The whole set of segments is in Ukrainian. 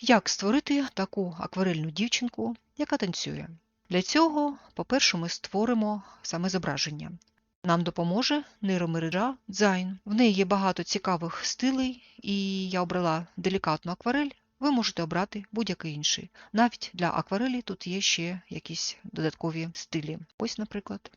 Як створити таку акварельну дівчинку, яка танцює? Для цього, по-перше, ми створимо саме зображення. Нам допоможе нейромережа Дзайн. В неї є багато цікавих стилей, і я обрала делікатну акварель. Ви можете обрати будь-який інший. Навіть для акварелі тут є ще якісь додаткові стилі. Ось, наприклад.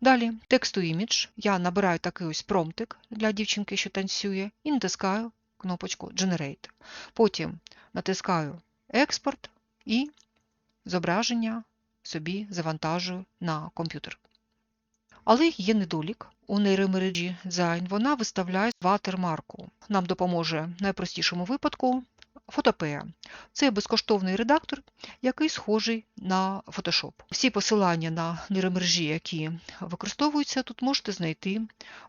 Далі, тексту імідж. Я набираю такий ось промптик для дівчинки, що танцює, і натискаю кнопочку Generate. Потім натискаю Експорт і зображення собі завантажую на комп'ютер. Але є недолік. У нейромережі Дзайн вона виставляє ватермарку. Нам допоможе в найпростішому випадку Photopea. Це безкоштовний редактор, який схожий на Photoshop. Всі посилання на нейромережі, які використовуються, тут можете знайти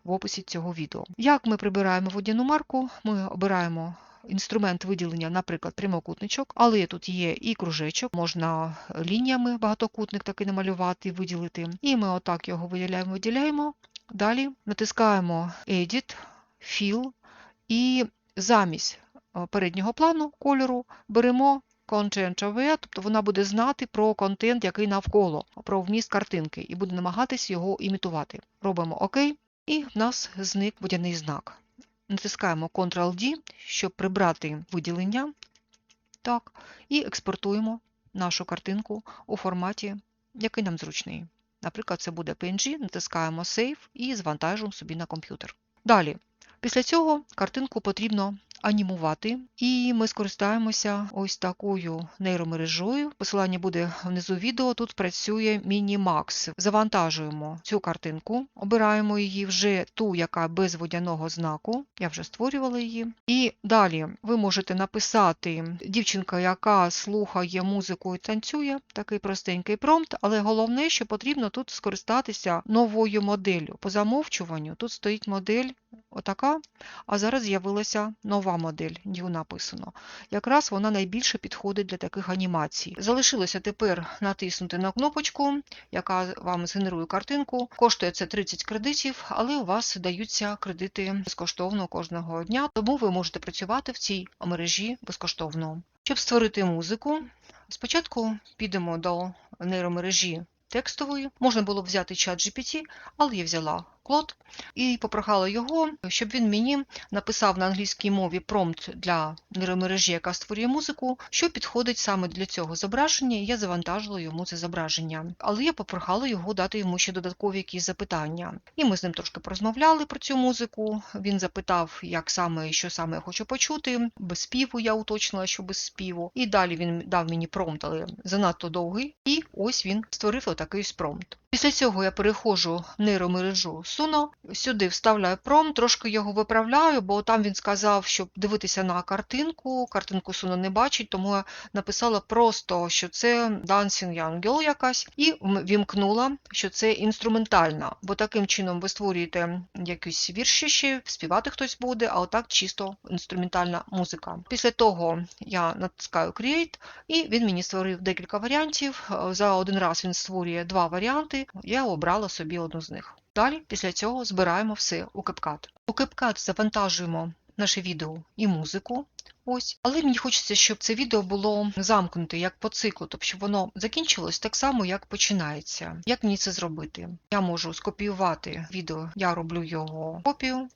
в описі цього відео. Як ми прибираємо водяну марку, ми обираємо інструмент виділення, наприклад, прямокутничок, але тут є і кружечок, можна лініями багатокутник такий намалювати, виділити. І ми отак його виділяємо, виділяємо. Далі натискаємо Edit, Fill і замість переднього плану кольору беремо Aware, тобто вона буде знати про контент, який навколо, про вміст картинки, і буде намагатись його імітувати. Робимо ОК, і в нас зник водяний знак. Натискаємо Ctrl-D, щоб прибрати виділення. Так, І експортуємо нашу картинку у форматі, який нам зручний. Наприклад, це буде PNG, натискаємо Save і завантажуємо собі на комп'ютер. Далі, після цього картинку потрібно анімувати, і ми скористаємося ось такою нейромережою. Посилання буде внизу відео. Тут працює Minimax. Завантажуємо цю картинку, обираємо її вже ту, яка без водяного знаку. Я вже створювала її. І далі ви можете написати дівчинка, яка слухає музику і танцює, такий простенький промпт, але головне, що потрібно тут скористатися новою моделлю. По замовчуванню тут стоїть модель отака, а зараз з'явилася нова модель, New написано. Якраз вона найбільше підходить для таких анімацій. Залишилося тепер натиснути на кнопочку, яка вам згенерує картинку. Коштує це 30 кредитів, але у вас даються кредити безкоштовно кожного дня, тому ви можете працювати в цій мережі безкоштовно. Щоб створити музику, спочатку підемо до нейромережі текстової. Можна було б взяти чат GPT, але я взяла Клод і попрохала його, щоб він мені написав на англійській мові промпт для нейромережі, яка створює музику, що підходить саме для цього зображення, і я завантажила йому це зображення. Але я попрохала його дати йому ще додаткові якісь запитання. І ми з ним трошки порозмовляли про цю музику. Він запитав, як саме і що саме я хочу почути. Без співу я уточнила, що без співу. І далі він дав мені промпт, але занадто довгий. І ось він створив отакий промпт. Після цього я переходжу в нейромережу Suno, сюди вставляю промпт, трошки його виправляю, бо там він сказав, щоб дивитися на картинку. Картинку Suno не бачить, тому я написала просто, що це Dancing Young якась, і вімкнула, що це інструментальна, бо таким чином ви створюєте якісь вірші співати хтось буде, а отак чисто інструментальна музика. Після того я натискаю Create, і він мені створив декілька варіантів. За один раз він створює два варіанти я обрала собі одну з них. Далі, після цього, збираємо все у CapCut. У CapCut завантажуємо наше відео і музику. Ось, але мені хочеться, щоб це відео було замкнуте як по циклу, тобто щоб воно закінчилось так само, як починається. Як мені це зробити? Я можу скопіювати відео, я роблю його копію.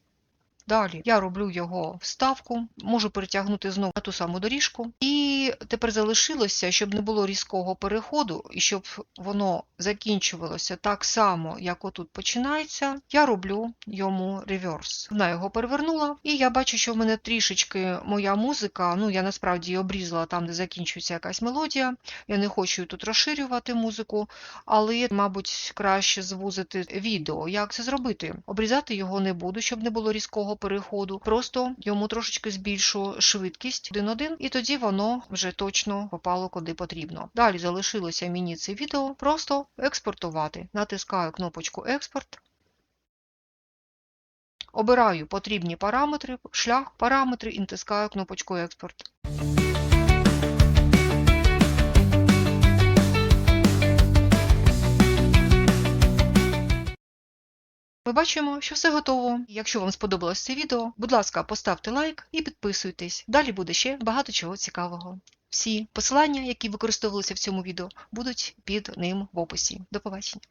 Далі я роблю його вставку, можу перетягнути знову на ту саму доріжку. І тепер залишилося, щоб не було різкого переходу, і щоб воно закінчувалося так само, як отут починається, я роблю йому реверс. Вона його перевернула, і я бачу, що в мене трішечки моя музика, ну я насправді її обрізала там, де закінчується якась мелодія. Я не хочу тут розширювати музику, але, мабуть, краще звузити відео. Як це зробити? Обрізати його не буду, щоб не було різкого переходу. Просто йому трошечки збільшу швидкість 1.1, і тоді воно вже точно попало куди потрібно. Далі залишилося мені це відео просто експортувати. Натискаю кнопочку Експорт. Обираю потрібні параметри, шлях, параметри і натискаю кнопочку Експорт. Ми бачимо, що все готово. Якщо вам сподобалось це відео, будь ласка, поставте лайк і підписуйтесь. Далі буде ще багато чого цікавого. Всі посилання, які використовувалися в цьому відео, будуть під ним в описі. До побачення.